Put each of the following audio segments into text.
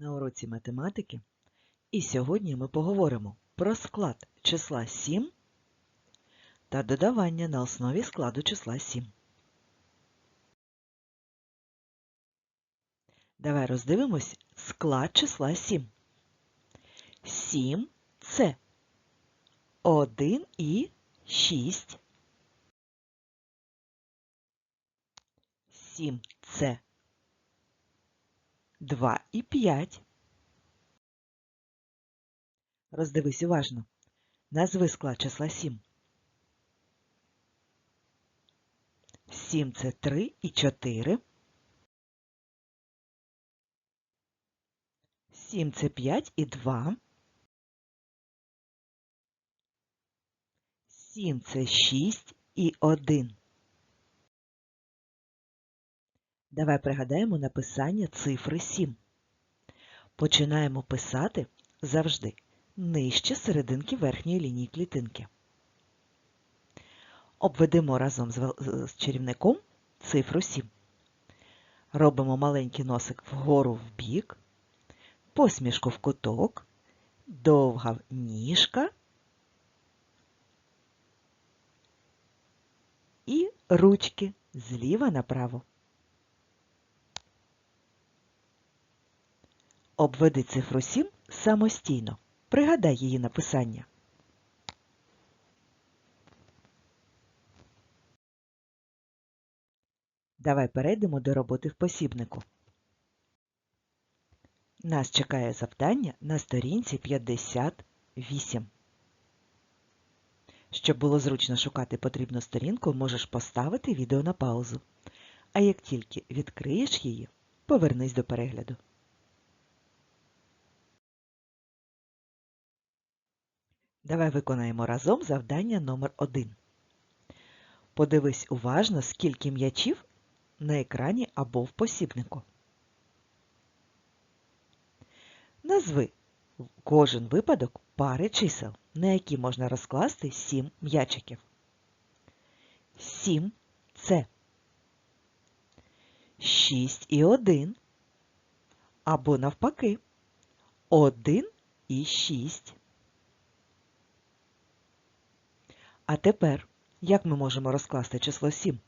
на уроці математики, і сьогодні ми поговоримо про склад числа 7 та додавання на основі складу числа 7. Давай роздивимось склад числа 7. 7 – це 1 і 6. 7 – це 2 і 5. Роздивись уважно. Назви склад числа 7. 7 – це 3 і 4. 7 – це 5 і 2. 7 – це 6 і 1. Давай пригадаємо написання цифри 7. Починаємо писати завжди нижче серединки верхньої лінії клітинки. Обведемо разом з, чарівником цифру 7. Робимо маленький носик вгору в бік, посмішку в куток, довга ніжка і ручки зліва направо. Обведи цифру 7 самостійно. Пригадай її написання. Давай перейдемо до роботи в посібнику. Нас чекає завдання на сторінці 58. Щоб було зручно шукати потрібну сторінку, можеш поставити відео на паузу. А як тільки відкриєш її, повернись до перегляду. Давай виконаємо разом завдання номер 1 Подивись уважно, скільки м'ячів на екрані або в посібнику. Назви кожен випадок пари чисел, на які можна розкласти 7 м'ячиків. 7 це 6 і 1, або навпаки 1 і 6. А тепер, як ми можемо розкласти число 7?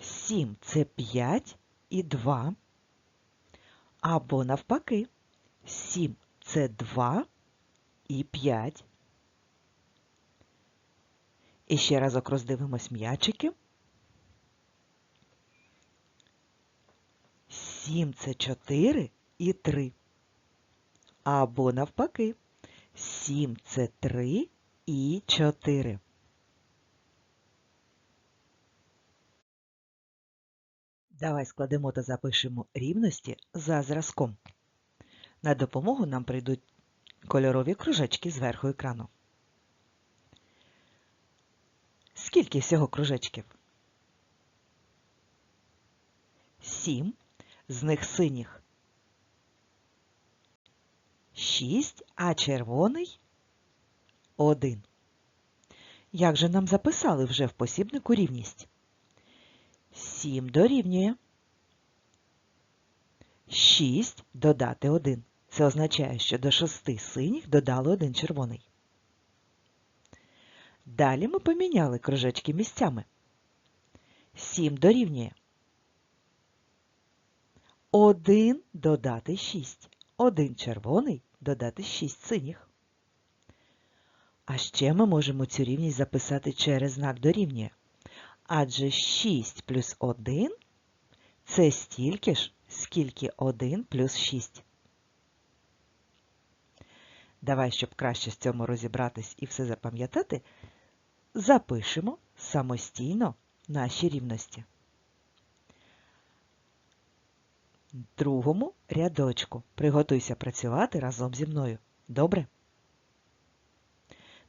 Сім це 5 і 2. Або навпаки, 7 це 2 і 5. І ще разок роздивимось м'ячики. 7 це 4 і 3. Або навпаки, 7 це 3 і 4. Давай складемо та запишемо рівності за зразком. На допомогу нам прийдуть кольорові кружечки зверху екрану. Скільки всього кружечків? Сім. З них синіх 6, а червоний 1. Як же нам записали вже в посібнику рівність? 7 дорівнює 6 додати 1. Це означає, що до 6 синіх додали 1 червоний. Далі ми поміняли кружечки місцями. 7 дорівнює 1 додати 6. 1 червоний додати 6 синіх. А ще ми можемо цю рівність записати через знак дорівнює. Адже 6 плюс 1 це стільки ж, скільки 1 плюс 6. Давай, щоб краще з цьому розібратись і все запам'ятати, запишемо самостійно наші рівності. Другому рядочку. Приготуйся працювати разом зі мною. Добре?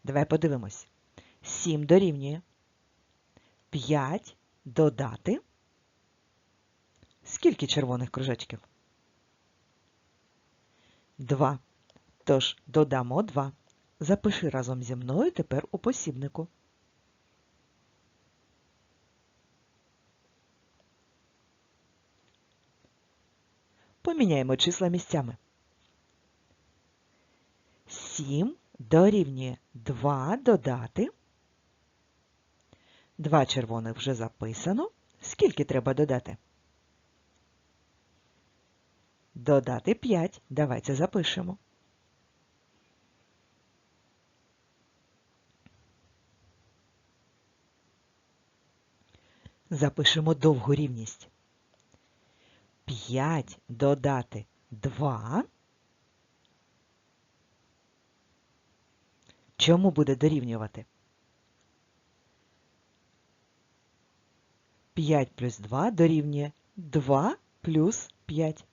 Давай подивимось. 7 дорівнює. 5 додати. Скільки червоних кружечків? 2. Тож додамо 2. Запиши разом зі мною тепер у посібнику. Поміняємо числа місцями. 7 дорівнює 2 додати. Два червоних вже записано. Скільки треба додати? Додати 5. Давайте запишемо. Запишемо довгу рівність. 5 додати 2. Чому буде дорівнювати? 5 плюс 2 дорівнює 2 плюс 5.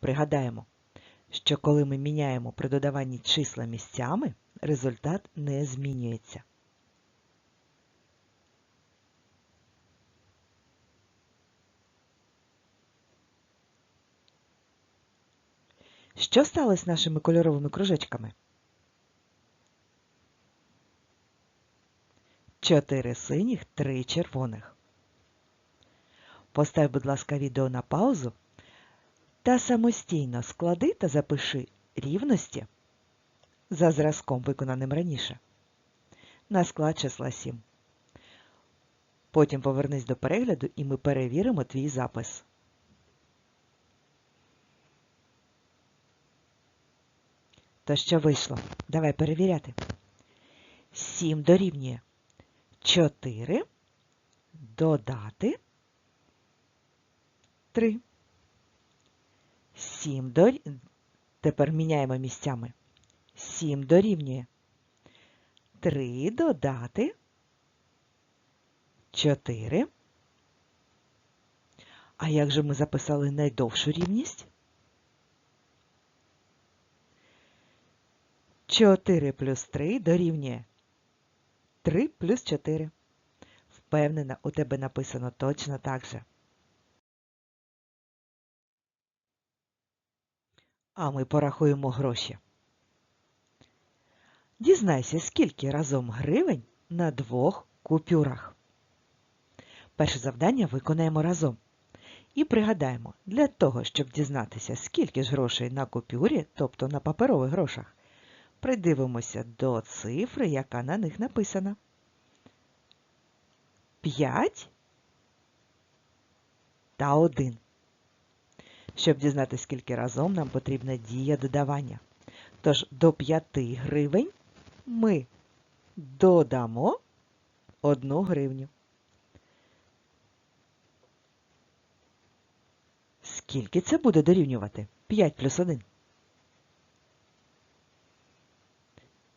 Пригадаємо, що коли ми міняємо при додаванні числа місцями, результат не змінюється. Що сталося з нашими кольоровими кружечками? Чотири синіх, три червоних. Постав, будь ласка, відео на паузу та самостійно склади та запиши рівності за зразком, виконаним раніше, на склад числа 7. Потім повернись до перегляду і ми перевіримо твій запис. То що вийшло? Давай перевіряти. 7 дорівнює 4 додати 3. 7 дорі... Тепер міняємо місцями. 7 дорівнює 3 додати 4. А як же ми записали найдовшу рівність? 4 плюс 3 дорівнює 3 плюс 4. Впевнена, у тебе написано точно так же. А ми порахуємо гроші. Дізнайся, скільки разом гривень на двох купюрах. Перше завдання виконаємо разом. І пригадаємо, для того, щоб дізнатися, скільки ж грошей на купюрі, тобто на паперових грошах, придивимося до цифри, яка на них написана. 5 та 1. Щоб дізнатися, скільки разом нам потрібна дія додавання. Тож до 5 гривень ми додамо 1 гривню. Скільки це буде дорівнювати? 5 плюс 1.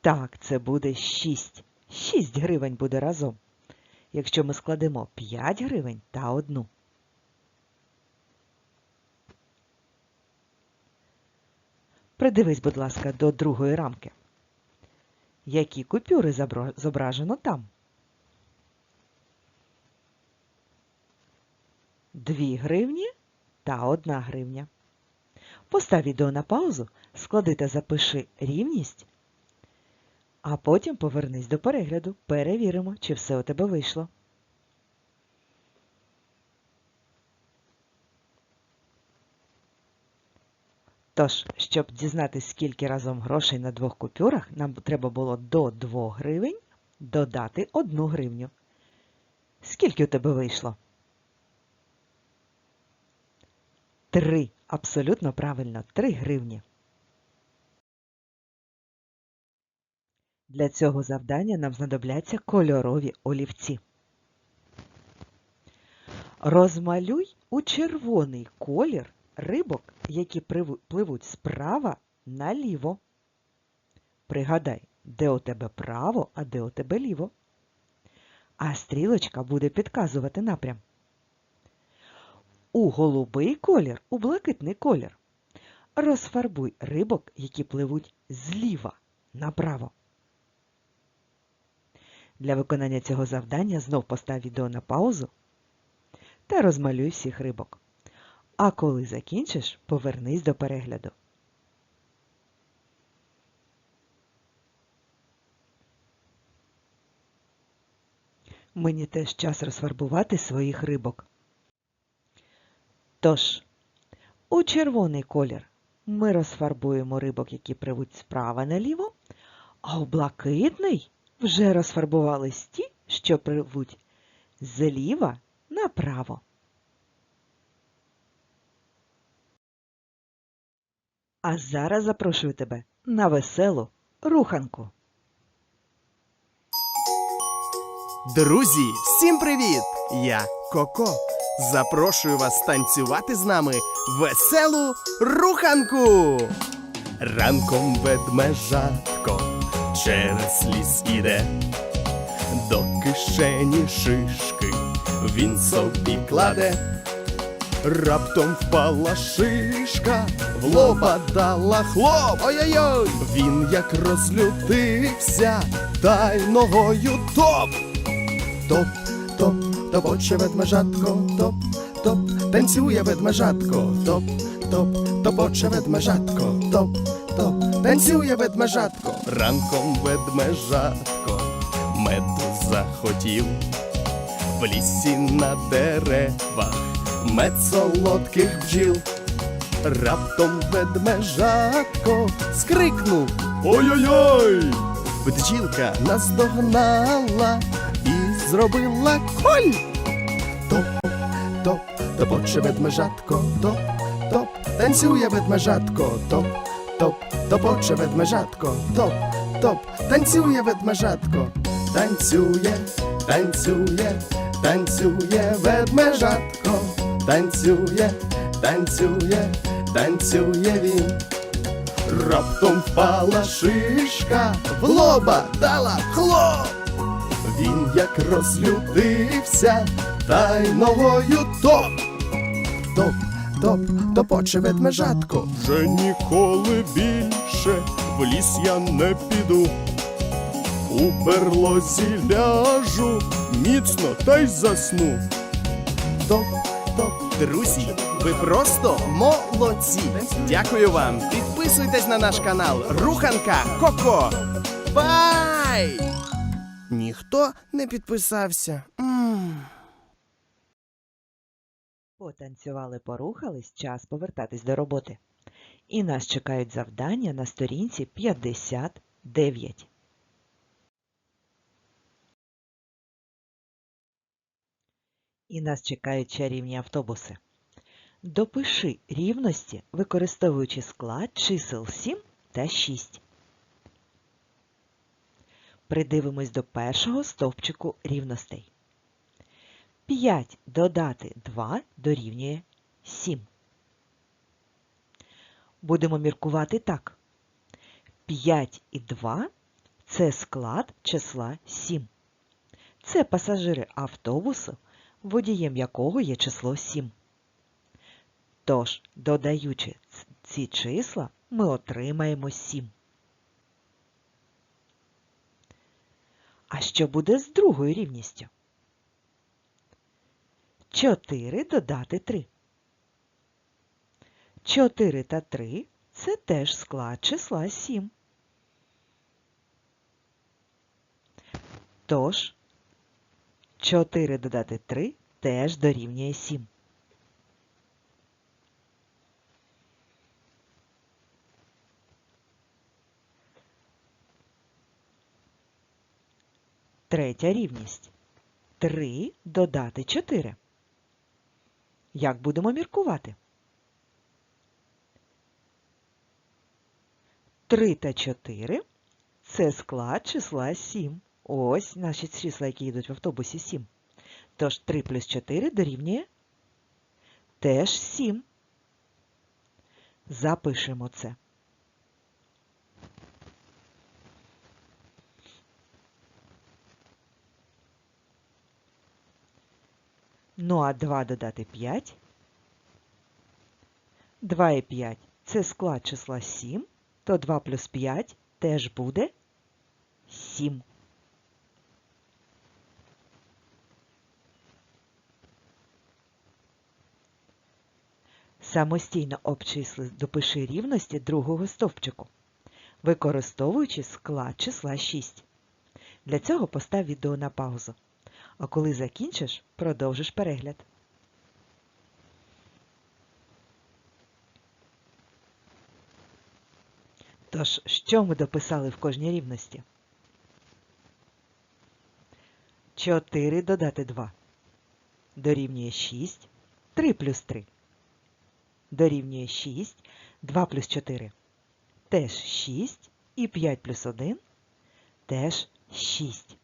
Так, це буде 6. 6 гривень буде разом. Якщо ми складемо 5 гривень та 1. Придивись, будь ласка, до другої рамки. Які купюри зображено там? Дві гривні та одна гривня. Постав відео на паузу, склади та запиши рівність, а потім повернись до перегляду. Перевіримо, чи все у тебе вийшло. Тож, щоб дізнатися, скільки разом грошей на двох купюрах, нам треба було до 2 гривень додати 1 гривню. Скільки у тебе вийшло? Три. Абсолютно правильно, 3 гривні. Для цього завдання нам знадобляться кольорові олівці. Розмалюй у червоний колір рибок, які пливуть справа наліво. Пригадай, де у тебе право, а де у тебе ліво. А стрілочка буде підказувати напрям. У голубий колір, у блакитний колір. Розфарбуй рибок, які пливуть зліва направо. Для виконання цього завдання знов постав відео на паузу та розмалюй всіх рибок. А коли закінчиш, повернись до перегляду. Мені теж час розфарбувати своїх рибок. Тож, У червоний колір ми розфарбуємо рибок, які пливуть справа наліво, а у блакитний вже розфарбувались ті, що пливуть зліва направо. А зараз запрошую тебе на веселу руханку. Друзі, всім привіт! Я Коко. Запрошую вас танцювати з нами веселу руханку. Ранком ведмежатко через ліс іде, до кишені шишки він собі кладе. Раптом впала шишка, в лоба дала хлоп. Ой-ой-ой! Він як розлютився, та ногою топ. Топ, топ, топоче ведмежатко, топ, топ, танцює ведмежатко, топ, топ, топоче ведмежатко, топ, топ, танцює ведмежатко. Ранком ведмежатко меду захотів в лісі на деревах мед солодких бджіл. Раптом ведмежатко скрикнув Ой-ой-ой! Бджілка наздогнала і зробила коль. Топ, топ, топоче ведмежатко, топ, топ, танцює ведмежатко, топ, топ, топоче ведмежатко, топ, топ, танцює ведмежатко, танцює, танцює, танцює ведмежатко, танцює, танцює, танцює він. Раптом впала шишка, в лоба дала хлоп. Він як розлютився, та й топ. Топ, топ, топоче ведмежатко. Вже ніколи більше в ліс я не піду. У берлозі ляжу, міцно та й засну. Топ, топ, друзі, ви просто молодці. Дякую вам. Підписуйтесь на наш канал Руханка Коко. Бай! Ніхто не підписався. Потанцювали, порухались, час повертатись до роботи. І нас чекають завдання на сторінці 59. І нас чекають чарівні автобуси. Допиши рівності, використовуючи склад чисел 7 та 6. Придивимось до першого стовпчику рівностей. 5 додати 2 дорівнює 7. Будемо міркувати так. 5 і 2 – це склад числа 7. Це пасажири автобусу, водієм якого є число 7. Тож, додаючи ці числа, ми отримаємо 7. А що буде з другою рівністю? 4 додати 3. 4 та 3 – це теж склад числа 7. Тож, 4 додати 3 теж дорівнює 7. Третя рівність. 3 додати 4. Як будемо міркувати? 3 та 4 – це склад числа 7. Ось наші числа, які йдуть в автобусі 7. Тож 3 плюс 4 дорівнює теж 7. Запишемо це. Ну а 2 додати 5. 2 і 5 – це склад числа 7, то 2 плюс 5 теж буде 7. Самостійно обчисли допиши рівності другого стовпчику, використовуючи склад числа 6. Для цього постав відео на паузу а коли закінчиш, продовжиш перегляд. Тож, що ми дописали в кожній рівності? 4 додати 2. Дорівнює 6. 3 плюс 3. Дорівнює 6. 2 плюс 4. Теж 6. І 5 плюс 1 теж 6.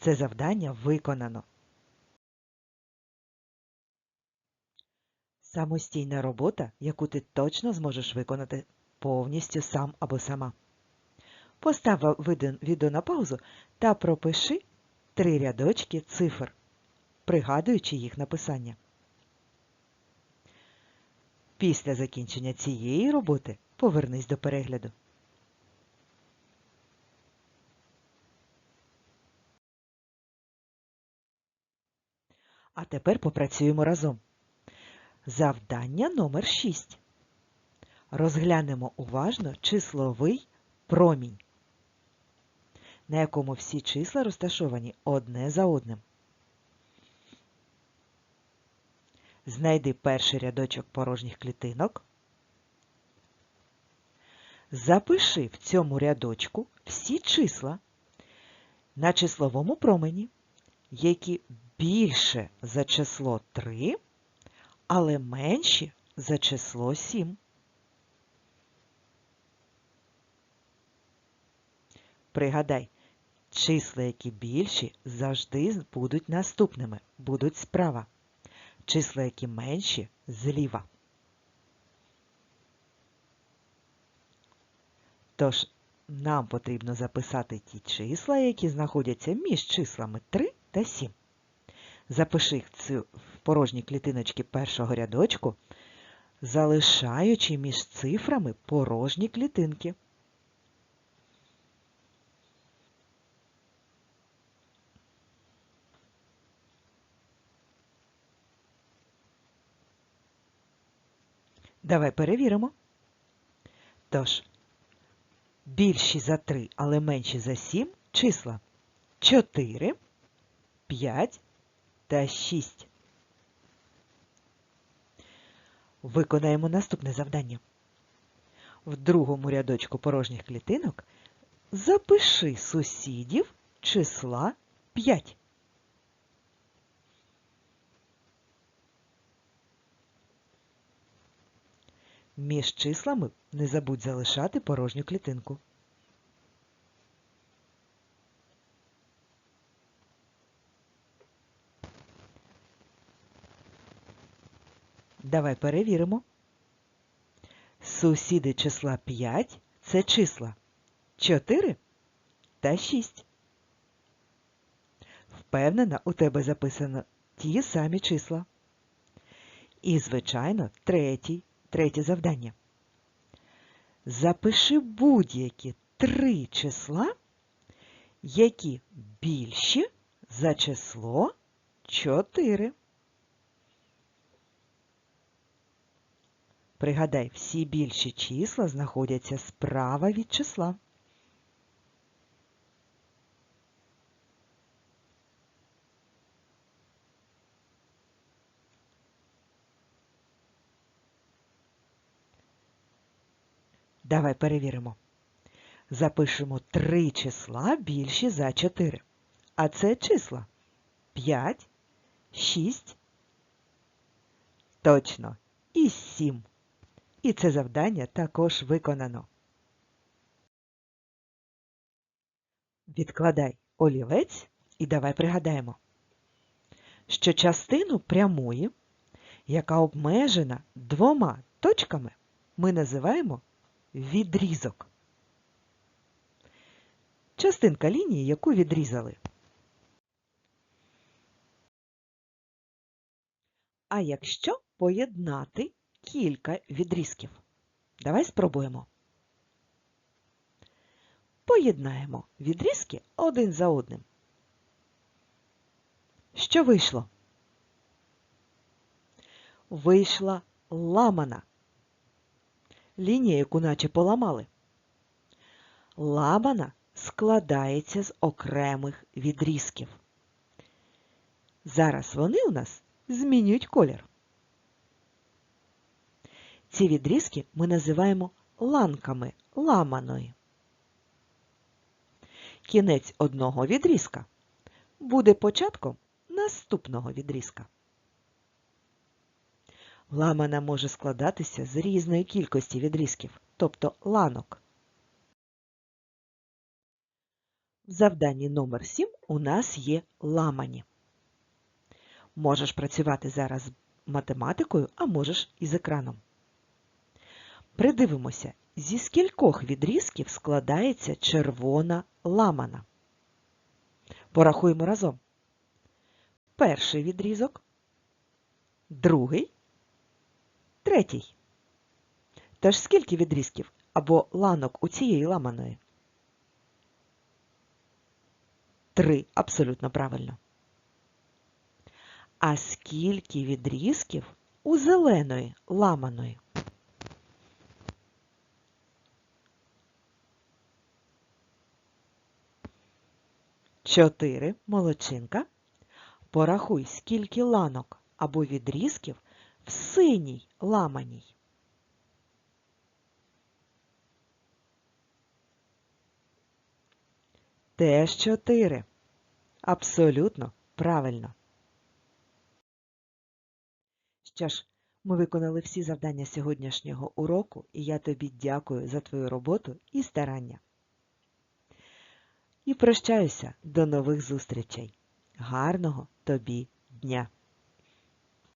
Це завдання виконано. Самостійна робота, яку ти точно зможеш виконати повністю сам або сама. Постав відео на паузу та пропиши три рядочки цифр, пригадуючи їх написання. Після закінчення цієї роботи повернись до перегляду. А тепер попрацюємо разом. Завдання номер 6. Розглянемо уважно числовий промінь, на якому всі числа розташовані одне за одним. Знайди перший рядочок порожніх клітинок. Запиши в цьому рядочку всі числа на числовому промені, які більше за число 3, але менші за число 7. Пригадай, числа, які більші, завжди будуть наступними, будуть справа. Числа, які менші, зліва. Тож, нам потрібно записати ті числа, які знаходяться між числами 3 та 7. Запиши в порожні клітиночки першого рядочку, залишаючи між цифрами порожні клітинки. Давай перевіримо. Тож, більші за 3, але менші за 7 числа 4, 5 та 6. Виконаємо наступне завдання. В другому рядочку порожніх клітинок запиши сусідів числа 5. Між числами не забудь залишати порожню клітинку. Давай перевіримо. Сусіди числа 5 це числа 4 та 6. Впевнена, у тебе записано ті самі числа. І, звичайно, третій Третє завдання. Запиши будь-які три числа, які більші за число 4. Пригадай, всі більші числа знаходяться справа від числа. Давай перевіримо. Запишемо три числа більші за 4. А це числа 5, 6, точно, і 7. І це завдання також виконано. Відкладай олівець і давай пригадаємо, що частину прямої, яка обмежена двома точками, ми називаємо відрізок. Частинка лінії, яку відрізали. А якщо поєднати кілька відрізків? Давай спробуємо. Поєднаємо відрізки один за одним. Що вийшло? Вийшла ламана лінія, яку наче поламали. Ламана складається з окремих відрізків. Зараз вони у нас змінюють колір. Ці відрізки ми називаємо ланками ламаної. Кінець одного відрізка буде початком наступного відрізка. Ламана може складатися з різної кількості відрізків, тобто ланок. В завданні номер 7 у нас є ламані. Можеш працювати зараз математикою, а можеш і з екраном. Придивимося, зі скількох відрізків складається червона ламана. Порахуємо разом. Перший відрізок, другий, третій. Тож скільки відрізків або ланок у цієї ламаної? Три. Абсолютно правильно. А скільки відрізків у зеленої ламаної? Чотири. Молодчинка. Порахуй, скільки ланок або відрізків в синій ламаній. Теж чотири. Абсолютно правильно. Що ж, ми виконали всі завдання сьогоднішнього уроку, і я тобі дякую за твою роботу і старання. І прощаюся до нових зустрічей. Гарного тобі дня!